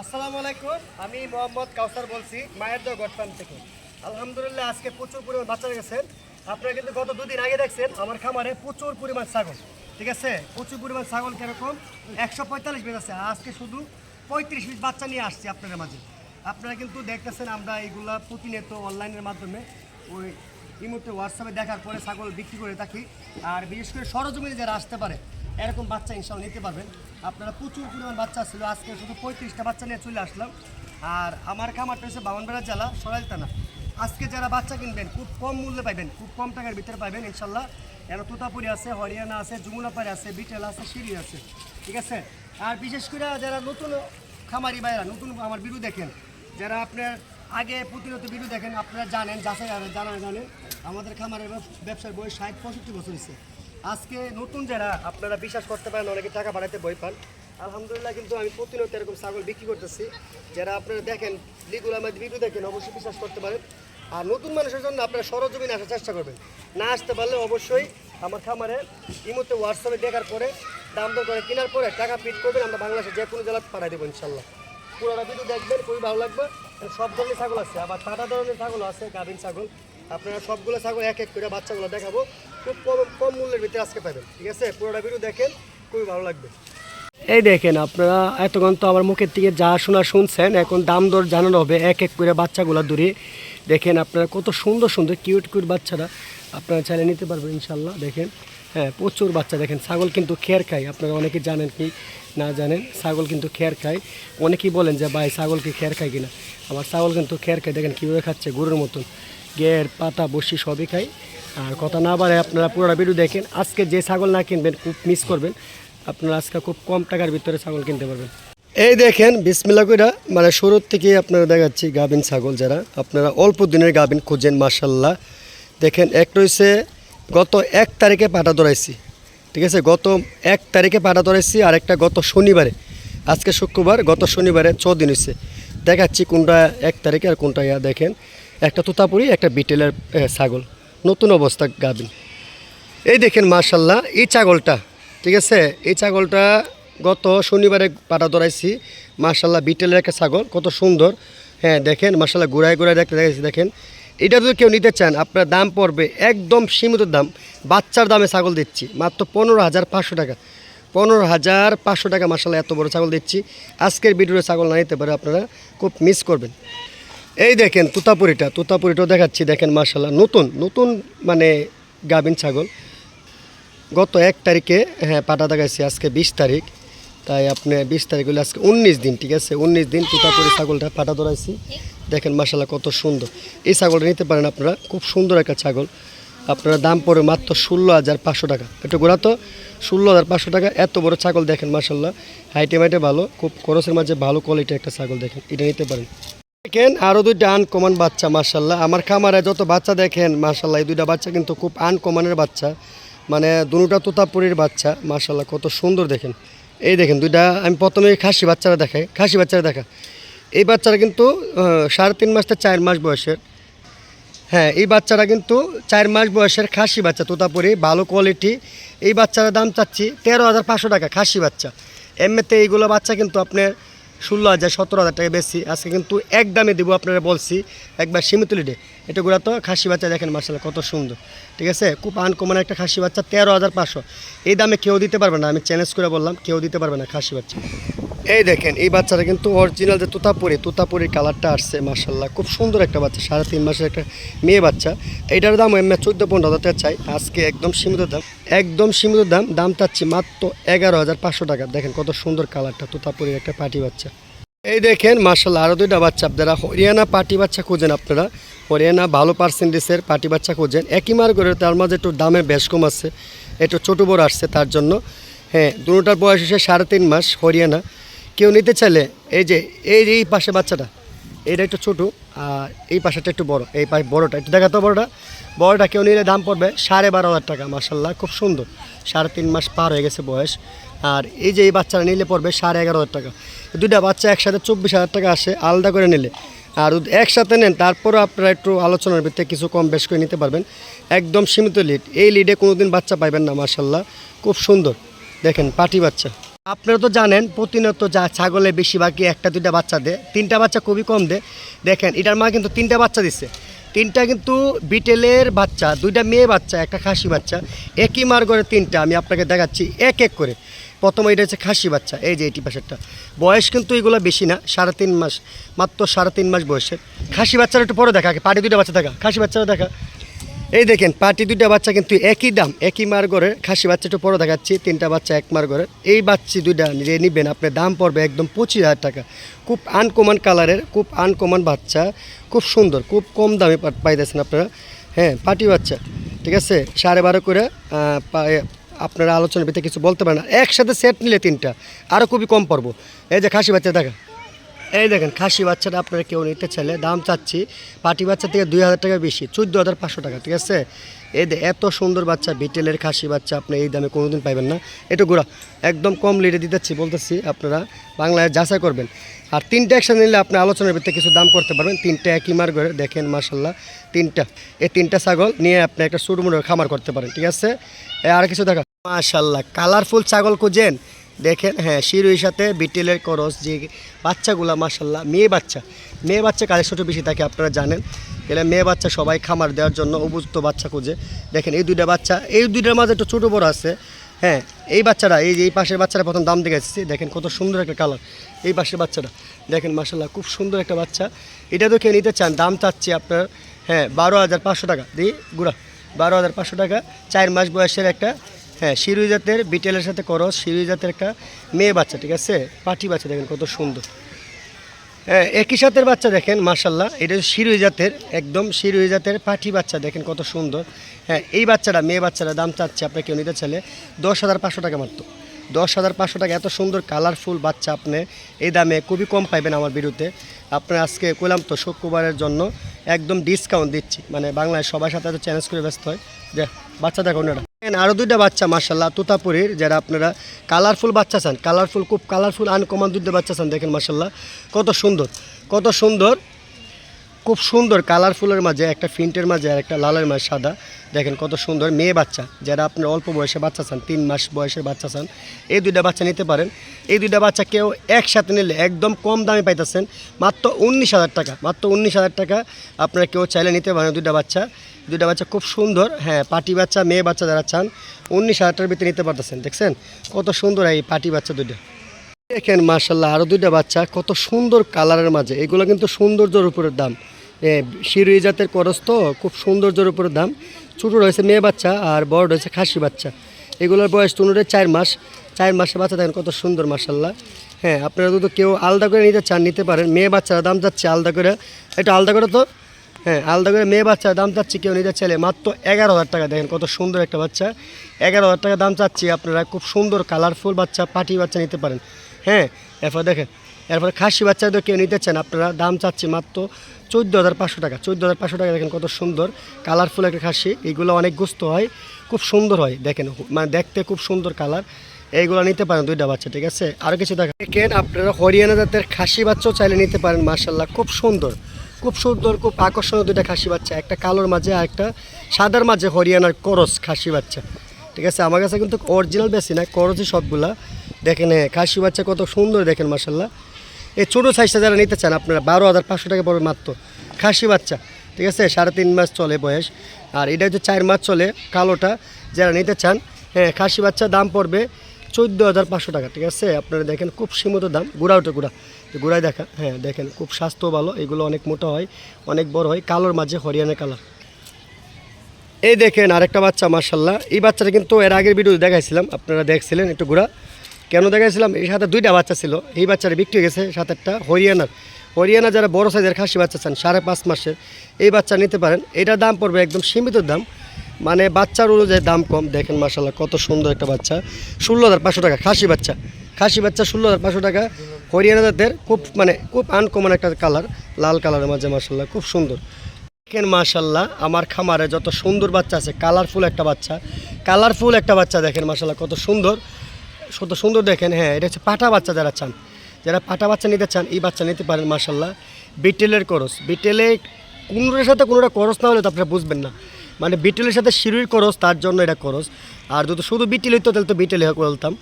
আসসালামু আলাইকুম, আমি মোহাম্মদ কাউসার বলছি, মায়ের দর গটফান থেকে। আলহামদুলিল্লাহ, আজকে প্রচুর পরিমাণ বাচ্চা গেছেন আপনারা কিন্তু গত দুদিন আগে দেখছেন, আমার খামারে প্রচুর পরিমাণ ছাগল, ঠিক আছে? প্রচুর পরিমাণ ছাগল কীরকম? একশো পঁয়তাল্লিশ পিস আছে আজকে শুধু পঁয়ত্রিশ পিস বাচ্চা নিয়ে আসছি আপনাদের মাঝে। আপনারা কিন্তু দেখতেছেন, আমরা এইগুলা প্রতিনিয়ত অনলাইনের মাধ্যমে ওই এই মুহূর্তে হোয়াটসঅ্যাপে দেখার পরে ছাগল বিক্রি করে থাকি। আর বিশেষ করে সরজমিনে যারা আসতে পারে এরকম বাচ্চা ইনশাল্লাহ নিতে পারবেন। আপনারা প্রচুর পরিমাণ বাচ্চা ছিল, আজকে শুধু পঁয়ত্রিশটা বাচ্চা নিয়ে চলে আসলাম। আর আমার খামারটা হচ্ছে বামনবেড়া জেলা সরাইলতানা আজকে যারা বাচ্চা কিনবেন, খুব কম মূল্যে পাবেন খুব কম টাকার ভিতরে পাবেন ইনশাল্লাহ। এরা তোতাপুরি আছে, হরিয়ানা আছে, যমুনাপাড়ি আছে, বিটেল আছে সিঁড়ি আছে। ঠিক আছে? আর বিশেষ করে যারা নতুন খামারি ভাইরা নতুন আমার বিরু দেখেন, যারা আপনার আগে প্রতিনিয়ত ভিডিও দেখেন, আপনারা জানেন, যাচাই জানা জানেন, আমাদের খামারের ব্যব- ব্যবসার বয়স ষাট, পঁয়ষট্টি বছর হয়েছে। আজকে নতুন যারা আপনারা বিশ্বাস করতে পারেন, অনেকে টাকা বাড়াইতে বই পান। আলহামদুলিল্লাহ কিন্তু আমি প্রতিনিয়ত এরকম ছাগল বিক্রি করতেছি। যারা আপনারা দেখেন, লিগুলো আমাদের ভিডিও দেখেন, অবশ্যই বিশ্বাস করতে পারেন। আর নতুন মানুষের জন্য আপনারা সরজমিনে আসার চেষ্টা করবেন। না আসতে পারলে অবশ্যই আমার খামারে এই হোয়াটসঅ্যাপে দেখার পরে, দাম দর করে কেনার পরে টাকা পিট করবেন। আমরা বাংলাদেশে যে কোনো জেলাতে পাঠাই দেবো ইনশাল্লাহ। পুরোটা ভিডিও দেখবেন, খুবই ভালো লাগবে। সব ধরনের ছাগল আছে। আবার টাটা ধরনের ছাগল আছে, গাভিন ছাগল। আপনারা সবগুলো ছাগল এক এক করে বাচ্চাগুলো দেখাবো। খুব কম মূল্যের ভিতরে আজকে পাবেন, ঠিক আছে? পুরোটা ভিডিও দেখেন, খুবই ভালো লাগবে। এই দেখেন আপনারা, এতক্ষণ তো আমার মুখের থেকে যা শোনা শুনছেন, এখন দাম দর জানানো হবে, এক এক করে বাচ্চাগুলো দূরে। দেখেন আপনারা কত সুন্দর সুন্দর কিউট কিউট বাচ্চারা আপনারা চাইলে নিতে পারবেন ইনশাল্লাহ দেখেন হ্যাঁ প্রচুর বাচ্চা। দেখেন, ছাগল কিন্তু খেয়ার খায়। আপনারা অনেকে জানেন কি না জানেন? ছাগল কিন্তু খেয়ার খায়। অনেকেই বলেন যে, ভাই, ছাগল কি খেয়ার খায় কিনা? আমার ছাগল কিন্তু খেয়ার খায়। দেখেন, কীভাবে খাচ্ছে? গরুর মতন। গের, পাতা বসি সবই খায়। আর কথা না বাড়ে আপনারা পুরোটা ভিডিও দেখেন। আজকে যে ছাগল না কিনবেন, খুব মিস করবেন। আপনারা আজকে খুব কম টাকার ভিতরে ছাগল কিনতে পারবেন। এই দেখেন বিসমিল্লা কইরা মানে শুরুর থেকে আপনারা দেখাচ্ছি গাভিন ছাগল যারা। আপনারা অল্প দিনের গাভিন খুঁজেন মার্শাল্লাহ দেখেন একটা হচ্ছে গত এক তারিখে পাটা ধরাইছি। ঠিক আছে, গত এক তারিখে পাটা ধরাইছি, আর একটা গত শনিবারে। আজকে শুক্রবার, গত শনিবারে ছ দিন হয়েছে দেখাচ্ছি কোনটা এক তারিখে আর কোনটা ইয়া, দেখেন। একটা তোতাপুরি, একটা বিটেলের ছাগল। নতুন অবস্থা গাভিন এই দেখেন মার্শাল্লাহ এই ছাগলটা, ঠিক আছে? এই ছাগলটা গত শনিবারে পাটা ধরাইছি। মার্শাল্লাহ বিটেলের একটা ছাগল, কত সুন্দর। হ্যাঁ দেখেন মার্শাল্লাহ ঘুরায় ঘুরায় দেখতে দেখেছি দেখেন। এটা যদি কেউ নিতে চান, আপনার দাম পড়বে একদম সীমিত দাম। বাচ্চার দামে ছাগল দিচ্ছি, মাত্র পনেরো হাজার পাঁচশো টাকা। পনেরো হাজার পাঁচশো টাকা মার্শাল্লাহ এত বড় ছাগল দিচ্ছি। আজকের ভিডিওতে ছাগল না নিতে পারে আপনারা, খুব মিস করবেন। এই দেখেন তুতাপুরিটা, তুতাপুরিটাও দেখাচ্ছি, দেখেন মার্শাল্লাহ নতুন নতুন মানে গাভিন ছাগল। গত এক তারিখে হ্যাঁ পাটা দেখাইছি, আজকে বিশ তারিখ, তাই আপনি বিশ তারিখ হলে আজকে উনিশ দিন, ঠিক আছে? উনিশ দিন তুতাপুরি ছাগলটা পাটা ধরাইছি। দেখেন মার্শাল্লাহ কত সুন্দর। এই ছাগলটা নিতে পারেন আপনারা, খুব সুন্দর একটা ছাগল। আপনারা দাম পড়ে মাত্র ষোলো হাজার পাঁচশো টাকা। একটু গোড়া তো, ষোলো হাজার পাঁচশো টাকা, এত বড় ছাগল দেখেন মার্শাল্লাহ হাইটে মাইটে ভালো, খুব খরচের মাঝে ভালো কোয়ালিটির একটা ছাগল দেখেন, এটা নিতে পারেন। দেখেন আরও দুইটা আনকমন বাচ্চা মার্শাল্লাহ আমার খামারে যত বাচ্চা দেখেন মার্শাল্লাহ এই দুইটা বাচ্চা কিন্তু খুব আনকমনের বাচ্চা। মানে দুটা তোতাপুরির বাচ্চা মার্শাল্লাহ কত সুন্দর দেখেন। এই দেখেন, দুইটা, আমি প্রথমে খাসি বাচ্চারা দেখাই। খাসি বাচ্চারা দেখা। এই বাচ্চারা কিন্তু সাড়ে তিন মাস থেকে চার মাস বয়সের। হ্যাঁ এই বাচ্চারা কিন্তু চার মাস বয়সের খাসি বাচ্চা, তোতাপুরি, ভালো কোয়ালিটি এই বাচ্চারা দাম চাচ্ছি তেরো হাজার পাঁচশো টাকা, খাসি বাচ্চা। এমনিতে এইগুলো বাচ্চা কিন্তু আপনার ষোলো হাজার সতেরো হাজার টাকা বেশি আজকে কিন্তু এক দামে দেবো আপনারা বলছি, একবার সীমিত লিডে এটা গুলো তো খাসি বাচ্চা দেখেন মার্শাল্লাহ, কত সুন্দর। ঠিক আছে? খুব আনকমন একটা খাসি বাচ্চা, তেরো হাজার পাঁচশো। এই দামে কেউ দিতে পারবে না, আমি চ্যালেঞ্জ করে বললাম, কেউ দিতে পারবে না খাসি বাচ্চা। এই দেখেন, এই বাচ্চাটা কিন্তু অরিজিনাল যে তুতাপুরি তুতাপুরির কালারটা আসছে মার্শাল্লাহ, খুব সুন্দর একটা বাচ্চা, সাড়ে তিন মাসের একটা মেয়ে বাচ্চা। এইটার দাম এমনি চোদ্দ পনেরো হাজার চাই, আজকে একদম সীমিত দাম। একদম সীমিত দাম দাম চাচ্ছি মাত্র এগারো হাজার পাঁচশো টাকা। দেখেন কত সুন্দর কালারটা তুতাপুরির একটা পাটি বাচ্চা। এই দেখেন মার্শাল্লাহ আরও দুইটা বাচ্চা আপনারা। হরিয়ানা পাটি বাচ্চা খুঁজেন আপনারা। হরিয়ানা ভালো পার্সেন্টেজের পাটি বাচ্চা খুঁজেন। একই মার করে তার মাঝে একটু দামে বেশ কম আছে। একটু ছোটো বড় আসছে তার জন্য। হ্যাঁ দুটার বয়স এসে সাড়ে তিন মাস, হরিয়ানা। কেউ নিতে চাইলে, এই যে এই যে এই পাশে বাচ্চাটা, এটা একটু ছোটো, আর এই পাশেটা একটু বড়, এই পাশে বড়োটা, একটু দেখাতো বড়োটা। বড়টা কেউ নিলে দাম পড়বে সাড়ে বারো হাজার টাকা মার্শাল্লাহ খুব সুন্দর। সাড়ে তিন মাস পার হয়ে গেছে বয়স। আর এই যে এই বাচ্চারা নিলে পড়বে সাড়ে এগারো হাজার টাকা। দুইটা বাচ্চা একসাথে চব্বিশ হাজার টাকা আসে, আলাদা করে নিলে। আর একসাথে নেন, তারপরও আপনারা একটু আলোচনার ভিত্তিতে কিছু কম বেশ করে নিতে পারবেন। একদম সীমিত লিড এই লিডে কোনোদিন বাচ্চা পাইবেন না মার্শাল্লাহ খুব সুন্দর। দেখেন, পাটি বাচ্চা। আপনারা তো জানেন, প্রতিনিয়ত যা ছাগলে বেশিরভাগই একটা, দুইটা বাচ্চা দেয়। তিনটা বাচ্চা খুবই কম দেয়। দেখেন, এটার মা কিন্তু তিনটা বাচ্চা দিচ্ছে তিনটা কিন্তু বিটেলের বাচ্চা, দুইটা মেয়ে বাচ্চা, একটা খাসি বাচ্চা। একই মার করে তিনটা, আমি আপনাকে দেখাচ্ছি, এক এক করে। প্রথমে এটা হচ্ছে খাসি বাচ্চা, এই যে এটি পাশেরটা। বয়স কিন্তু এগুলো বেশি না, সাড়ে তিন মাস, মাত্র সাড়ে তিন মাস বয়সের খাসি বাচ্চার একটু পরে দেখা পাটি দুইটা বাচ্চা দেখা, খাসি বাচ্চারা দেখা। এই দেখেন, পাটি দুইটা বাচ্চা কিন্তু একই দাম, একই মার করে খাসি বাচ্চা একটু পরে দেখাচ্ছি, তিনটা বাচ্চা এক মার করে এই বাচ্চি দুইটা যে নিবেন, আপনার দাম পড়বে একদম পঁচিশ হাজার টাকা। খুব আনকমন কালারের, খুব আনকমন বাচ্চা, খুব সুন্দর, খুব কম দামে পাইতেছেন আপনারা। হ্যাঁ পাটি বাচ্চা, ঠিক আছে? সাড়ে বারো করে আপনারা আলোচনার ভিতরে কিছু বলতে পারেন একসাথে সেট নিলে তিনটা। আরও খুবই কম পড়ব এই যে খাসি বাচ্চা দেখা এই দেখেন, খাসি বাচ্চাটা আপনারা কেউ নিতে চাইলে দাম চাচ্ছি। পাটি বাচ্চা থেকে দুই হাজার টাকা বেশি, চোদ্দ হাজার পাঁচশো টাকা, ঠিক আছে? এই এত সুন্দর বাচ্চা, বিটেলের খাসি বাচ্চা, আপনি এই দামে কোনোদিন পাইবেন না। এটা গোড়া একদম কম লিডে দিতেছি, বলতেছি আপনারা বাংলায় যাচাই করবেন। আর তিনটা একসাথে নিলে আপনি আলোচনার ভিত্তিতে কিছু দাম করতে পারবেন। তিনটা একই মার করে দেখেন মার্শাল্লাহ তিনটা। এই তিনটা ছাগল নিয়ে আপনি একটা সুরমুড়ো খামার করতে পারেন, ঠিক আছে? আর কিছু দেখা। মাশাল্লাহ কালারফুল ছাগল খুঁজেন। দেখেন হ্যাঁ শিরুর সাথে বিটেলের করস, যে বাচ্চাগুলো মাসাল্লাহ মেয়ে বাচ্চা। মেয়ে বাচ্চা ছোটো বেশি থাকে, আপনারা জানেন। এরা মেয়ে বাচ্চা সবাই খামার দেওয়ার জন্য উপযুক্ত বাচ্চা খুঁজে। দেখেন, এই দুইটা বাচ্চা, এই দুইটার মাঝে একটু ছোটো বড় আছে। হ্যাঁ এই বাচ্চারা এই যে এই পাশের বাচ্চারা প্রথম দাম দেখে এসেছি। দেখেন, কত সুন্দর একটা কালার এই পাশের বাচ্চাটা। দেখেন মাসাল্লাহ খুব সুন্দর একটা বাচ্চা। এটা তো কেউ নিতে চান, দাম চাচ্ছি আপনার হ্যাঁ বারো হাজার পাঁচশো টাকা। দিই গুড়া, বারো হাজার পাঁচশো টাকা, চার মাস বয়সের একটা হ্যাঁ শিরুই জাতের বিটেলের সাথে করস শিরুই জাতের একটা মেয়ে বাচ্চা, ঠিক আছে? পাটি বাচ্চা, দেখেন কত সুন্দর। হ্যাঁ একই সাথের বাচ্চা দেখেন মার্শাল্লাহ এটা শিরুই জাতের, একদম শিরুই জাতের পাটি বাচ্চা, দেখেন কত সুন্দর। হ্যাঁ এই বাচ্চাটা, মেয়ে বাচ্চারা দাম চাচ্ছে আপনার কেউ নিতে চাইলে দশ হাজার পাঁচশো টাকা মাত্র। দশ হাজার পাঁচশো টাকা, এত সুন্দর কালারফুল বাচ্চা আপনি এই দামে খুবই কম পাইবেন আমার বিরুদ্ধে। আপনার আজকে কইলাম তো, শুক্রবারের জন্য একদম ডিসকাউন্ট দিচ্ছি। মানে বাংলায় সবার সাথে এত চ্যালেঞ্জ করে ব্যস্ত হয়। যে বাচ্চা দেখুন এটা আরও দুইটা বাচ্চা মার্শাল্লাহ তুতাপুরীর, যারা আপনারা কালারফুল বাচ্চা চান, কালারফুল, খুব কালারফুল, আনকমন দুইটা বাচ্চা চান, দেখেন মার্শাল্লাহ কত সুন্দর কত সুন্দর, খুব সুন্দর কালারফুলের মাঝে, একটা ফিন্টের মাঝে আর একটা লালের মাঝে সাদা, দেখেন, কত সুন্দর মেয়ে বাচ্চা, যারা আপনার অল্প বয়সে বাচ্চা চান, তিন মাস বয়সের বাচ্চা চান, এই দুইটা বাচ্চা নিতে পারেন, এই দুইটা বাচ্চা কেউ একসাথে নিলে একদম কম দামে পাইতেছেন, মাত্র উনিশ হাজার টাকা, মাত্র উনিশ হাজার টাকা আপনারা কেউ চাইলে নিতে পারেন, দুইটা বাচ্চা দুইটা বাচ্চা খুব সুন্দর। হ্যাঁ পাটি বাচ্চা, মেয়ে বাচ্চা যারা চান, উনিশ হাজার টাকার ভিতরে নিতে পারতেছেন, দেখছেন? কত সুন্দর এই পাটি বাচ্চা দুইটা। দেখেন মার্শাল্লাহ আরও দুইটা বাচ্চা, কত সুন্দর কালারের মাঝে। এগুলো কিন্তু সৌন্দর্যর উপরের দাম। শিরুই জাতের করস তো খুব সৌন্দর্যের উপরের দাম। ছোটো রয়েছে মেয়ে বাচ্চা আর বড় রয়েছে খাসি বাচ্চা। এগুলোর বয়স তুনুরে চার মাস। চার মাসের বাচ্চা দেখেন কত সুন্দর মার্শাল্লাহ হ্যাঁ আপনারা যদি কেউ আলাদা করে নিতে চান, নিতে পারেন। মেয়ে বাচ্চারা দাম যাচ্ছে আলাদা করে। এটা আলাদা করে তো? হ্যাঁ আলাদা করে মেয়ে বাচ্চা দাম চাচ্ছি কেউ নিতে চাইলে মাত্র এগারো হাজার টাকা। দেখেন কত সুন্দর একটা বাচ্চা। এগারো হাজার টাকা দাম চাচ্ছি, আপনারা খুব সুন্দর কালারফুল বাচ্চা, পাটি বাচ্চা নিতে পারেন। হ্যাঁ এরপর দেখেন, এরপর খাসি বাচ্চা কেউ নিতে চান, আপনারা দাম চাচ্ছি মাত্র চোদ্দ হাজার পাঁচশো টাকা। চোদ্দ হাজার পাঁচশো টাকা দেখেন কত সুন্দর কালারফুল একটা খাসি। এগুলো অনেক গুস্ত হয়, খুব সুন্দর হয়, দেখেন মানে দেখতে খুব সুন্দর কালার এইগুলো নিতে পারেন দুইটা বাচ্চা, ঠিক আছে? আরও কিছু দেখা দেখেন, আপনারা হরিয়ানা জাতের খাসি বাচ্চাও চাইলে নিতে পারেন মার্শাল্লাহ খুব সুন্দর। খুব সুন্দর, খুব আকর্ষণীয় দুইটা খাসি বাচ্চা, একটা কালোর মাঝে আর একটা সাদার মাঝে হরিয়ানার করস খাসি বাচ্চা। ঠিক আছে, আমার কাছে কিন্তু অরিজিনাল বেশি না, করসই সবগুলা। দেখেন খাসি বাচ্চা কত সুন্দর দেখেন মার্শাল্লাহ এই ছোটো সাইজটা যারা নিতে চান আপনারা, বারো হাজার পাঁচশো টাকা পড়বে মাত্র। খাসি বাচ্চা, ঠিক আছে, সাড়ে তিন মাস চলে বয়স। আর এটা হচ্ছে চার মাস চলে কালোটা, যারা নিতে চান হ্যাঁ খাসি বাচ্চা দাম পড়বে চোদ্দ হাজার পাঁচশো টাকা, ঠিক আছে। আপনারা দেখেন খুব সীমিত দাম, গুড়া ওটা গুড়া। গুড়ায় দেখা হ্যাঁ দেখেন, খুব স্বাস্থ্য ভালো, এগুলো অনেক মোটা হয়, অনেক বড় হয়, কালোর মাঝে হরিয়ানা কালার। এই দেখেন আরেকটা বাচ্চা মার্শাল্লাহ এই বাচ্চাটা কিন্তু এর আগের ভিডিও দেখাইছিলাম, আপনারা দেখছিলেন, একটু ঘোরা। কেন দেখাইছিলাম? এর সাথে দুইটা বাচ্চা ছিল, এই বাচ্চাটা বিক্রি হয়ে গেছে সাথে একটা হরিয়ানার। হরিয়ানা যারা বড় সাইজের খাসি বাচ্চা চান, সাড়ে পাঁচ মাসের, এই বাচ্চা নিতে পারেন। এটার দাম পড়বে একদম সীমিত দাম মানে বাচ্চার অনুযায়ী দাম কম। দেখেন মার্শাল্লাহ কত সুন্দর একটা বাচ্চা। ষোলো হাজার পাঁচশো টাকা, খাসি বাচ্চা। খাসি বাচ্চা ষোলো হাজার পাঁচশো টাকা হরিয়ানা জাতের খুব মানে খুব আনকমন একটা কালার লাল কালারের মাঝে মার্শাল্লাহ খুব সুন্দর। দেখেন মাশাল্লাহ আমার খামারে যত সুন্দর বাচ্চা আছে কালারফুল একটা বাচ্চা কালারফুল একটা বাচ্চা দেখেন মাশাল্লাহ কত সুন্দর কত সুন্দর দেখেন হ্যাঁ এটা হচ্ছে পাটা বাচ্চা যারা চান, যারা পাটা বাচ্চা নিতে চান, এই বাচ্চা নিতে পারেন মাশাল্লাহ বিটেলের করস। বিটেলে কোনোটার সাথে কোনোটা করস না হলে তো আপনারা বুঝবেন না। মানে বিটেলের সাথে শিরুর করস, তার জন্য এটা করস। আর যদি শুধু বিটেল হইতো, তাহলে তো বিটেলে বলতাম।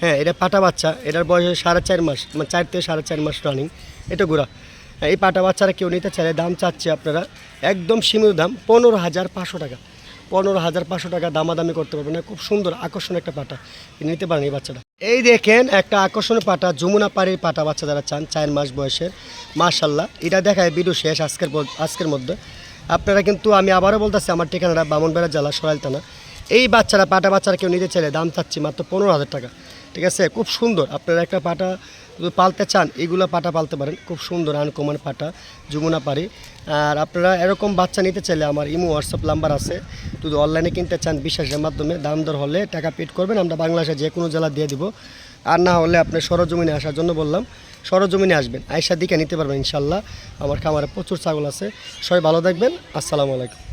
হ্যাঁ এটা পাটা বাচ্চা। এটার বয়স সাড়ে চার মাস মানে চার থেকে সাড়ে চার মাস রানিং এটা গুড়া। এই পাটা বাচ্চারা কেউ নিতে চাইলে দাম চাচ্ছে আপনারা একদম সীমিত দাম, পনেরো হাজার পাঁচশো টাকা। পনেরো হাজার পাঁচশো টাকা দামাদামি করতে পারবেন খুব সুন্দর আকর্ষণ একটা পাটা। নিতে পারেন এই বাচ্চাটা। এই দেখেন, একটা আকর্ষণীয় পাটা, যমুনা পাড়ির পাটা বাচ্চা যারা চান, চার মাস বয়সের। মাশাল্লাহ এটা দেখায় ভিডিও শেষ আজকের আজকের মধ্যে। আপনারা কিন্তু, আমি আবারও বলতেছি, আমার ঠিকানাটা বামনবেড়া জেলা সরাইলতানা এই বাচ্চারা, পাটা বাচ্চারা কেউ নিতে চাইলে দাম চাচ্ছি মাত্র পনেরো হাজার টাকা। ঠিক আছে? খুব সুন্দর। আপনারা একটা পাটা পালতে চান, এগুলো পাটা পালতে পারেন। খুব সুন্দর আনকমন পাটা, যমুনা পারি আর আপনারা এরকম বাচ্চা নিতে চাইলে আমার ইমো হোয়াটসঅ্যাপ নাম্বার আছে। যদি অনলাইনে কিনতে চান বিশ্বাসের মাধ্যমে, দাম দর হলে টাকা পেড করবেন। আমরা বাংলাদেশে যে কোনো জেলা দিয়ে দিব। আর না হলে আপনি সরজমিনে আসার জন্য বললাম, সরজমিনে আসবেন। আয়সার দিকে নিতে পারবেন ইনশাল্লাহ আমার খামারে প্রচুর ছাগল আছে। সবাই ভালো থাকবেন। আসসালামু আলাইকুম।